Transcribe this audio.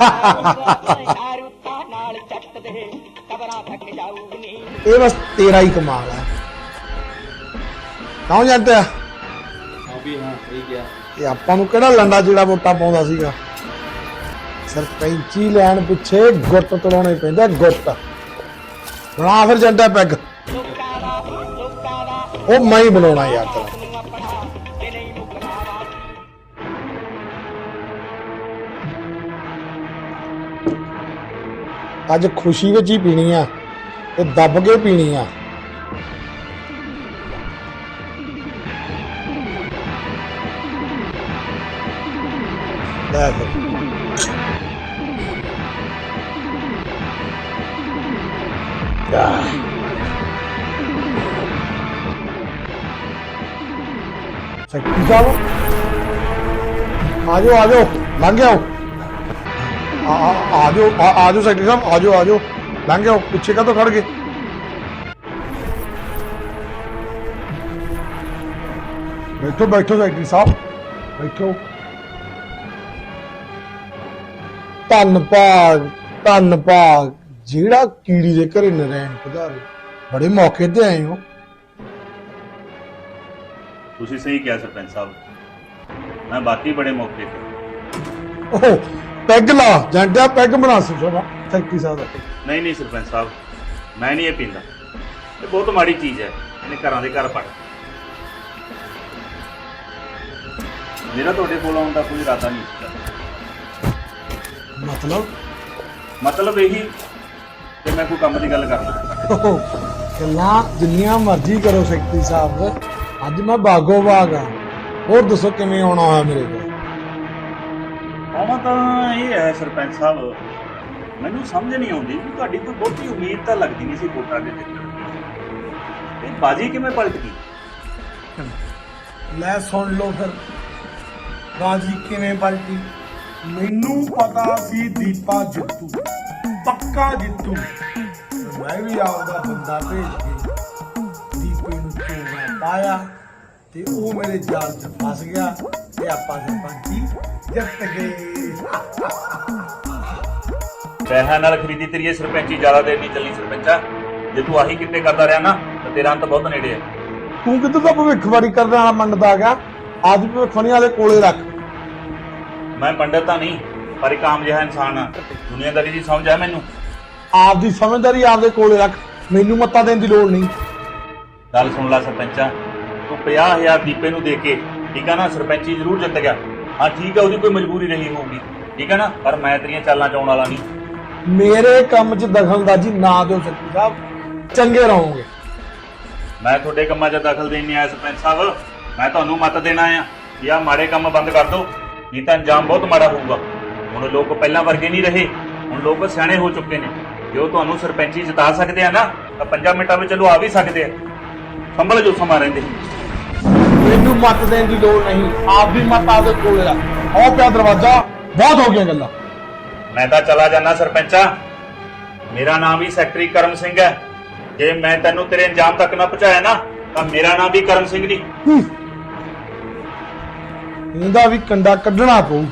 ਰੁੱਤਾ ਨਾਲ ਚੱਟ ਦੇ ਕਬਰਾਂ ਤੱਕ ਜਾਊਗੀ ਇਹ ਬਸ ਤੇਰਾ ਹੀ ਕਮਾਲ ਹੈ ਕੌਣ ਜਾਂਦੇ ਆ? ਹਾਂ ਸਹੀ ਗਿਆ ਇਹ ਆਪਾਂ ਨੂੰ ਕਿਹੜਾ ਲੰਡਾ ਜਿਹੜਾ ਵੋਟਾਂ ਪਾਉਂਦਾ ਸੀਗਾ? ਸਰਪੰਚੀ ਲੈਣ ਪਿੱਛੇ ਗੁੱਟ ਤਲਾਉਣੇ ਪੈਂਦਾ ਗੁੱਟ। ਬਣਾ ਫਿਰ ਜੰਟਾ ਪੈਗ। ਉਹ ਮੈਂ ਹੀ ਬਣਾਉਣਾ ਯਾਰ ਤੇਰਾ। ਅੱਜ ਖੁਸ਼ੀ ਵਿੱਚ ਹੀ ਪੀਣੀ ਆ ਤੇ ਦੱਬ ਕੇ ਪੀਣੀ ਆ। ਲੈ ਫਿਰ। ਆਹ। ਸੈਕਟਰੀ ਸਾਹਿਬ ਆ ਜਾਓ ਆ ਜਾਓ, ਲੰਘ ਆਓ ਆ ਆ- ਆ ਜਾਓ ਆ ਆ ਜਾਓ ਸੈਕਟਰੀ ਸਾਹਿਬ ਆ ਜਾਓ ਆ ਜਾਓ। ਲੰਘ ਜਾਓ ਪਿੱਛੇ ਕਾ ਖੜ ਗਏ? ਬੈਠੋ ਬੈਠੋ ਸੈਕਟਰੀ ਸਾਹਿਬ ਬੈਠੋ। ਧੰਨ ਭਾਗ ਧੰਨ ਭਾਗ। ਜਿਹੜਾ ਕੀੜੀ ਦੇ ਘਰੇ ਨਰੈਣ ਪਧਾਰੇ ਬੜੇ ਮੌਕੇ ਤੇ ਆਏ ਹੋ। ਤੁਸੀਂ ਸਹੀ ਕਿਹਾ ਸਰਪੰਚ ਸਾਹਿਬ। ਮੈਂ ਬਾਕੀ ਬੜੇ ਮੌਕੇ ਤੇ। ਓਹ ਪੈਗ ਲਾ ਜਾਂਡਿਆ ਪੈਗ ਬਣਾ ਸੁਣਾ ਸੈਕਟਰੀ ਸਾਹਿਬ ਦਾ ਨਹੀਂ ਨਹੀਂ ਸਰਪੰਚ ਸਾਹਿਬ ਮੈਂ ਨਹੀਂ ਇਹ ਪੀਂਦਾ। ਇਹ ਬਹੁਤ ਮਾੜੀ ਚੀਜ਼ ਹੈ ਇਹਨੇ ਘਰਾਂ ਦੇ ਘਰ ਪੜ ਮੇਰਾ ਤੁਹਾਡੇ ਕੋਲ ਆਉਣ ਦਾ ਕੋਈ ਇਰਾਦਾ ਨਹੀਂ ਸੀਗਾ ਮਤਲਬ? ਮਤਲਬ ਇਹੀ ਕਿ ਮੈਂ ਕੋਈ ਕੰਮ ਦੀ ਗੱਲ ਕਰਨਾ ਓਹ, ਗੱਲਾਂ ਜਿੰਨੀਆਂ ਮਰਜ਼ੀ ਕਰੋ ਸੈਕਟਰੀ ਸਾਹਿਬ। ਅੱਜ ਮੈਂ ਬਾਗੋ ਬਾਗ ਆ। ਹੋਰ ਦੱਸੋ ਕਿਵੇਂ ਆਉਣਾ ਹੋਇਆ ਮੇਰੇ ਕੋਲ? ਆਵਾਂ ਤਾਂ ਇਹ ਹੈ ਸਰਪੰਚ ਸਾਹਿਬ, ਮੈਨੂੰ ਸਮਝ ਨਹੀਂ ਆਉਂਦੀ ਵੀ ਤੁਹਾਡੀ ਕੋਈ ਬਹੁਤੀ ਉਮੀਦ ਤਾਂ ਲੱਗਦੀ ਨਹੀਂ ਸੀ ਵੋਟਾਂ ਦੇ ਜਿੱਤਣ ਦੀ ਇਹ ਬਾਜੀ ਕਿਵੇਂ ਪਲਟ ਗਈ? ਲੈ ਸੁਣ ਲਓ ਫਿਰ, ਬਾਜੀ ਕਿਵੇਂ ਪਲਟੀ ਮੈਨੂੰ ਪਤਾ ਸੀ ਦੀਪਾ ਜਿੱਤੂ, ਪੱਕਾ ਜਿੱਤੂ। ਮੈਂ ਵੀ ਆਪਦਾ ਬੰਦਾ ਭੇਜ ਕੇ ਦੀਪੇ ਨੂੰ ਚੋਗਾ ਪਾਇਆ। ਤੇ ਉਹ ਮੇਰੇ ਜਾਲ 'ਚ ਫਸ ਗਿਆ ਤੇ ਆਪਾਂ ਸਰਪੰਚੀ ਜਿੱਤ ਗਏ। ਪੈਸਿਆਂ ਨਾਲ ਖਰੀਦੀ ਤੇਰੀ ਇਹ ਸਰਪੰਚੀ ਜ਼ਿਆਦਾ ਦੇਰ ਨਹੀਂ ਚੱਲੀ ਸਰਪੰਚਾ। ਜੇ ਤੂੰ ਆਹੀ ਕਿਤੇ ਕਰਦਾ ਰਿਹਾ ਨਾ ਤਾਂ ਤੇਰਾ ਅੰਤ ਬਹੁਤ ਨੇੜੇ ਹੈ ਤੂੰ ਕਿੱਧਰ ਦਾ ਭਵਿੱਖਬਾਣੀ ਕਰਨ ਵਾਲਾ ਮੰਨਦਾ ਆ ਗਿਆ ਅੱਜ ਭਵਿੱਖਬਾਣੀ ਦੇ ਕੋਲੇ ਰੱਖ। ਮੈਂ ਪੰਡਤ ਤਾਂ ਨਹੀਂ ਪਰ ਇੱਕ ਆਮ ਜਿਹਾ ਇਨਸਾਨ ਆ। ਦੁਨੀਆਦਾਰੀ ਦੀ ਸਮਝ ਹੈ ਮੈਨੂੰ। ਆਪਦੀ ਸਮਝਦਾਰੀ ਆਪਦੇ ਕੋਲੇ ਰੱਖ। ਮੈਨੂੰ ਮੱਤਾ ਦੇਣ ਦੀ ਲੋੜ ਨਹੀਂ। ਗੱਲ ਸੁਣ ਲੈ ਸਰਪੰਚਾ ਤੂੰ 50000 ਦੀਪੇ ਨੂੰ ਦੇ ਕੇ ਠੀਕ ਆ ਨਾ ਸਰਪੰਚੀ ਜ਼ਰੂਰ ਜਿੱਤ ਗਿਆ। ਹਾਂ ਠੀਕ ਆ ਉਹਦੀ ਕੋਈ ਮਜਬੂਰੀ ਰਹੀ ਹੋਊਗੀ ਠੀਕ ਆ ਨਾ ਪਰ ਮੈਂ ਤੇਰੀਆਂ ਚਾਲਾਂ ਚਾਉਣ ਵਾਲਾ ਨਹੀਂ। ਮੇਰੇ ਕੰਮ 'ਚ ਦਖਲਅੰਦਾਜ਼ੀ ਨਾ ਦਿਓ ਸੱਚੀ ਸਾਹਿਬ ਚੰਗੇ ਰਹੋਗੇ। ਮੈਂ ਤੁਹਾਡੇ ਕੰਮਾਂ 'ਚ ਦਖਲ ਦੇਣ ਨਹੀਂ ਆਇਆ ਸਰਪੰਚ ਸਾਹਿਬ। ਮੈਂ ਤੁਹਾਨੂੰ ਮਤ ਦੇਣਾ ਆ ਕਿ ਆਹ ਮਾੜੇ ਕੰਮ ਬੰਦ ਕਰ ਦਿਓ ਨਹੀਂ ਤਾਂ ਅੰਜਾਮ ਬਹੁਤ ਮਾੜਾ ਹੋਊਗਾ। ਹੁਣ ਲੋਕ ਪਹਿਲਾਂ ਵਰਗੇ ਨਹੀਂ ਰਹੇ ਹੁਣ ਲੋਕ ਸਿਆਣੇ ਹੋ ਚੁੱਕੇ ਨੇ। ਜੇ ਤੁਹਾਨੂੰ ਸਰਪੰਚੀ ਜਿਤਾ ਸਕਦੇ ਆ ਨਾ ਤਾਂ 5 ਮਿੰਟਾਂ ਵਿੱਚ ਚਲੋ ਆ ਵੀ ਸਕਦੇ ਆ। ਸੰਭਲ ਜੋ ਸਮਾਂ ਰਹਿੰਦੇ। ਮੈਨੂੰ ਮਤ ਦੇਣ ਦੀ ਲੋੜ ਨਹੀਂ। ਆਪ ਵੀ ਮਤ ਆਪਦੇ ਕੋਲੇ ਰੱਖ ਆਹ ਪਿਆ ਦਰਵਾਜ਼ਾ ਬਹੁਤ ਹੋ ਗਈਆਂ ਗੱਲਾਂ। ਮੈਂ ਤਾਂ ਚਲਾ ਜਾਣਾ ਸਰਪੰਚਾ। ਮੇਰਾ ਨਾਮ ਵੀ ਸੈਕਟਰੀ ਕਰਮ ਸਿੰਘ ਹੈ। ਜੇ ਮੈਂ ਤੈਨੂੰ ਤੇਰੇ ਅੰਜਾਮ ਤੱਕ ਨਾ ਪਹੁੰਚਾਇਆ ਨਾ ਤਾਂ ਮੇਰਾ ਨਾਮ ਵੀ ਕਰਮ ਸਿੰਘ ਨਹੀਂ। ਇਹਦਾ ਵੀ ਕੰਡਾ ਕੱਢਣਾ ਪਊ।